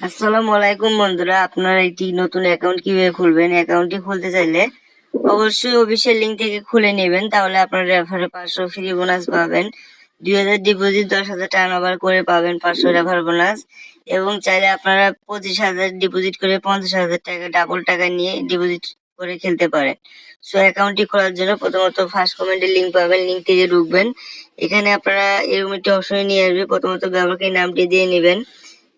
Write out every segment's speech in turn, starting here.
আসসালামু আলাইকুম বন্ধুরা, আপনারা একটি নতুন অ্যাকাউন্ট কীভাবে খুলবেন? অ্যাকাউন্টটি খুলতে চাইলে অবশ্যই অফিসিয়াল লিঙ্ক থেকে খুলে নেবেন, তাহলে আপনারা রেফারে পাঁচশো ফ্রি বোনাস পাবেন। দুই হাজার ডিপোজিট দশ হাজার টার্ন করে পাবেন পাঁচশো রেফার বোনাস এবং চাইলে আপনারা পঁচিশ হাজার ডিপোজিট করে পঞ্চাশ হাজার টাকা ডাবল টাকা নিয়ে ডিপোজিট করে খেলতে পারেন। সো অ্যাকাউন্টটি খোলার জন্য প্রথমত ফার্স্ট কমেন্টে লিঙ্ক পাবেন লিঙ্ক থেকে ঢুকবেন। এখানে আপনারা এরকম একটি অপশনে নিয়ে আসবে, প্রথমত ব্যবহারকারী নামটি দিয়ে নেবেন।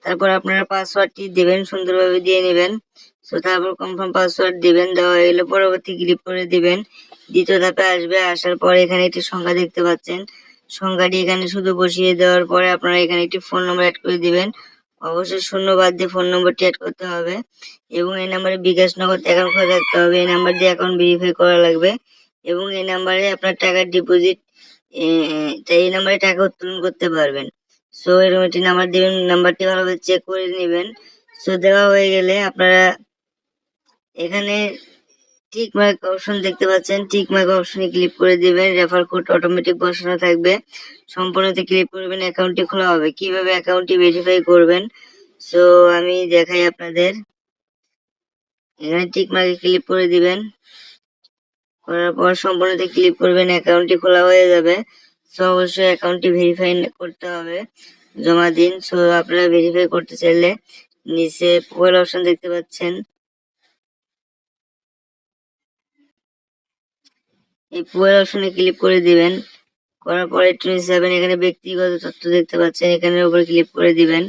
তারপর আপনারা পাসওয়ার্ডটি দিবেন, সুন্দরভাবে দিয়ে নেবেন। সো তারপর কনফার্ম পাসওয়ার্ড দিবেন, দেওয়া হয়ে গেলে পরবর্তী ক্লিক করে দিবেন। দ্বিতীয় ধাপে আসবে, আসার পর এখানে একটি সংখ্যা দেখতে পাচ্ছেন। সংখ্যাটি এখানে শুধু বসিয়ে দেওয়ার পরে আপনারা এখানে একটি ফোন নম্বর অ্যাড করে দিবেন। অবশ্যই শূন্য বাদ দিয়ে ফোন নম্বরটি অ্যাড করতে হবে এবং এই নাম্বারে বিকাশ নগদ অ্যাকাউন্ট খোলা থাকতে হবে। এই নাম্বার দিয়ে অ্যাকাউন্ট ভেরিফাই করা লাগবে এবং এই নাম্বারে আপনার টাকার ডিপোজিট এই নাম্বারে টাকা উত্তোলন করতে পারবেন। সো এরকম একটি নাম্বার দিবেন নাম্বারটি ভালোভাবে চেক করে নেবেন। সো দেওয়া হয়ে গেলে আপনারা এখানে টিক মার্ক অপশন দেখতে পাচ্ছেন। টিক মার্ক অপশনে ক্লিক করে দিবেন রেফার কোড অটোমেটিক বসানো থাকবে। সম্পূর্ণতে ক্লিক করবেন অ্যাকাউন্টটি খোলা হবে। কীভাবে অ্যাকাউন্টটি ভেরিফাই করবেন? সো আমি দেখাই আপনাদের। এখানে টিক মার্কে ক্লিক করে দিবেন। করার পর সম্পূর্ণতে ক্লিক করবেন অ্যাকাউন্টটি খোলা হয়ে যাবে। সো অবশ্যই অ্যাকাউন্টটি ভেরিফাই করতে হবে। জমা দিন। সো আপনারা ভেরিফাই করতে চাইলে নিচে প্রোফাইল অপশন দেখতে পাচ্ছেন। এই প্রোফাইল অপশনে ক্লিক করে দিবেন। করার পরে একটু নিচে যাবেন। এখানে ব্যক্তিগত তথ্য দেখতে পাচ্ছেন। এখানের উপরে ক্লিক করে দিবেন।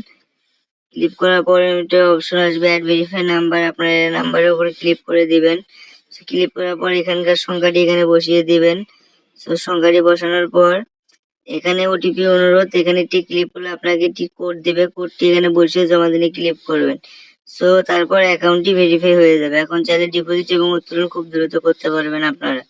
ক্লিক করার পরে একটা অপশন আসবে অ্যাড ভেরিফাই নাম্বার আপনার নাম্বারের উপরে ক্লিক করে দিবেন। ক্লিক করার পর এখানকার সংখ্যাটি এখানে বসিয়ে দিবেন। তো সংখ্যাটি বসানোর পর এখানে ওটিপি অনুরোধ, এখানে একটি ক্লিপ হলে আপনাকে একটি কোড দেবে, কোডটি এখানে বসিয়ে জমা দিনে ক্লিপ করবেন। সো তারপর অ্যাকাউন্টটি ভেরিফাই হয়ে যাবে। এখন চাইলে ডিপোজিট এবং উত্তোলন খুব দ্রুত করতে পারবেন আপনারা।